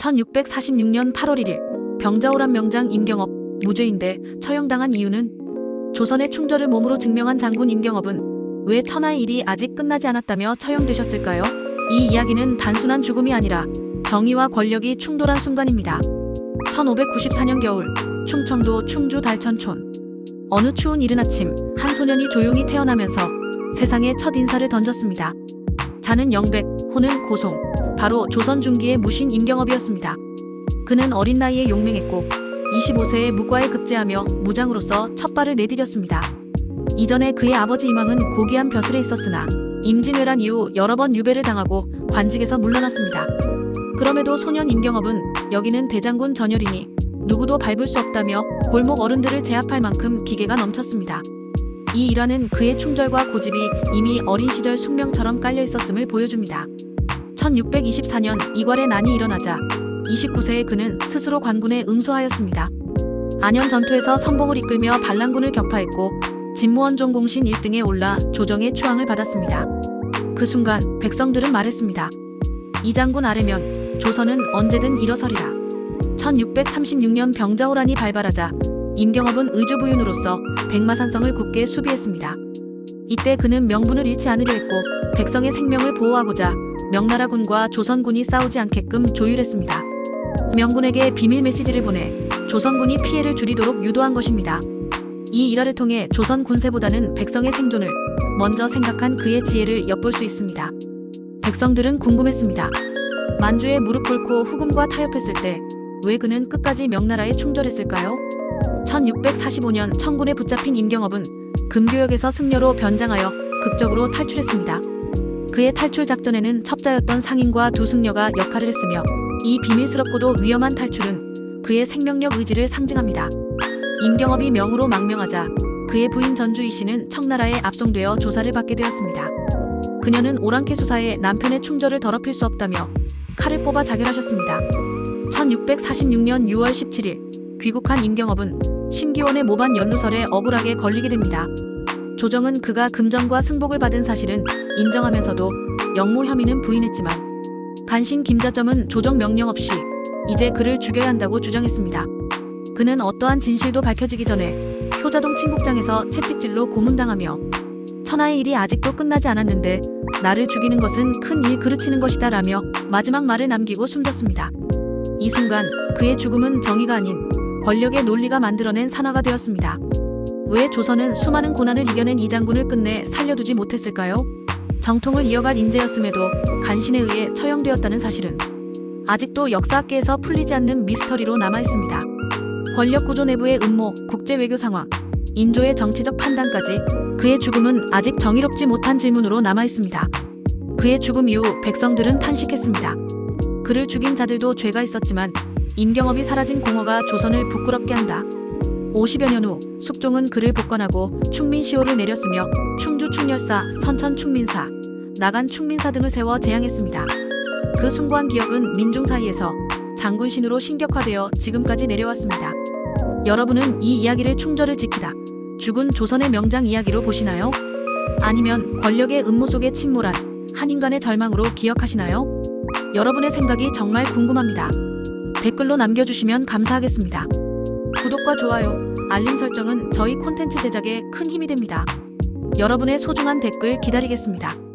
1646년 8월 1일 병자호란 명장 임경업 무죄인데 처형당한 이유는 조선의 충절을 몸으로 증명한 장군 임경업은 왜 천하의 일이 아직 끝나지 않았다며 처형되셨을까요? 이 이야기는 단순한 죽음이 아니라 정의와 권력이 충돌한 순간입니다. 1594년 겨울 충청도 충주 달천촌 어느 추운 이른 아침 한 소년이 조용히 태어나면서 세상에 첫 인사를 던졌습니다. 자는 영백, 호는 고송, 바로 조선 중기의 무신 임경업이었습니다. 그는 어린 나이에 용맹했고 25세에 무과에 급제하며 무장으로서 첫 발을 내디뎠습니다. 이전에 그의 아버지 이망은 고귀한 벼슬에 있었으나 임진왜란 이후 여러 번 유배를 당하고 관직에서 물러났습니다. 그럼에도 소년 임경업은 여기는 대장군 전열이니 누구도 밟을 수 없다며 골목 어른들을 제압할 만큼 기계가 넘쳤습니다. 이 일화는 그의 충절과 고집이 이미 어린 시절 숙명처럼 깔려 있었음을 보여줍니다. 1624년 이괄의 난이 일어나자 29세의 그는 스스로 관군에 응소하였습니다. 안현 전투에서 성공을 이끌며 반란군을 격파했고 진무원종 공신 1등에 올라 조정의 추앙을 받았습니다. 그 순간 백성들은 말했습니다. 이 장군 아래면 조선은 언제든 일어서리라. 1636년 병자호란이 발발하자 임경업은 의주부윤으로서 백마산성을 굳게 수비했습니다. 이때 그는 명분을 잃지 않으려 했고 백성의 생명을 보호하고자 명나라군과 조선군이 싸우지 않게끔 조율했습니다. 명군에게 비밀 메시지를 보내 조선군이 피해를 줄이도록 유도한 것입니다. 이 일화를 통해 조선 군세보다는 백성의 생존을 먼저 생각한 그의 지혜를 엿볼 수 있습니다. 백성들은 궁금했습니다. 만주에 무릎 꿇고 후금과 타협했을 때 왜 그는 끝까지 명나라에 충절했을까요? 1645년 청군에 붙잡힌 임경업은 금교역에서 승려로 변장하여 극적으로 탈출했습니다. 그의 탈출 작전에는 첩자였던 상인과 두 승려가 역할을 했으며 이 비밀스럽고도 위험한 탈출은 그의 생명력 의지를 상징합니다. 임경업이 명으로 망명하자 그의 부인 전주희 씨는 청나라에 압송되어 조사를 받게 되었습니다. 그녀는 오랑캐 수사에 남편의 충절을 더럽힐 수 없다며 칼을 뽑아 자결하셨습니다. 1646년 6월 17일 귀국한 임경업은 심기원의 모반 연루설에 억울하게 걸리게 됩니다. 조정은 그가 금전과 승복을 받은 사실은 인정하면서도 영모 혐의는 부인했지만 간신 김자점은 조정 명령 없이 이제 그를 죽여야 한다고 주장했습니다. 그는 어떠한 진실도 밝혀지기 전에 효자동 친국장에서 채찍질로 고문당하며 천하의 일이 아직도 끝나지 않았는데 나를 죽이는 것은 큰 일 그르치는 것이다 라며 마지막 말을 남기고 숨졌습니다. 이 순간 그의 죽음은 정의가 아닌 권력의 논리가 만들어낸 산화가 되었습니다. 왜 조선은 수많은 고난을 이겨낸 이 장군을 끝내 살려두지 못했을까요? 정통을 이어갈 인재였음에도 간신에 의해 처형되었다는 사실은 아직도 역사학계에서 풀리지 않는 미스터리로 남아 있습니다. 권력 구조 내부의 음모, 국제 외교 상황, 인조의 정치적 판단까지 그의 죽음은 아직 정의롭지 못한 질문으로 남아 있습니다. 그의 죽음 이후 백성들은 탄식했습니다. 그를 죽인 자들도 죄가 있었지만 임경업이 사라진 공허가 조선을 부끄럽게 한다. 50여 년 후 숙종은 그를 복권하고 충민시호를 내렸으며 충주 충렬사, 선천 충민사, 나간 충민사 등을 세워 제향했습니다. 그 숭고한 기억은 민중 사이에서 장군신으로 신격화되어 지금까지 내려왔습니다. 여러분은 이 이야기를 충절을 지키다. 죽은 조선의 명장 이야기로 보시나요? 아니면 권력의 음모 속에 침몰한 한 인간의 절망으로 기억하시나요? 여러분의 생각이 정말 궁금합니다. 댓글로 남겨주시면 감사하겠습니다. 구독과 좋아요, 알림 설정은 저희 콘텐츠 제작에 큰 힘이 됩니다. 여러분의 소중한 댓글 기다리겠습니다.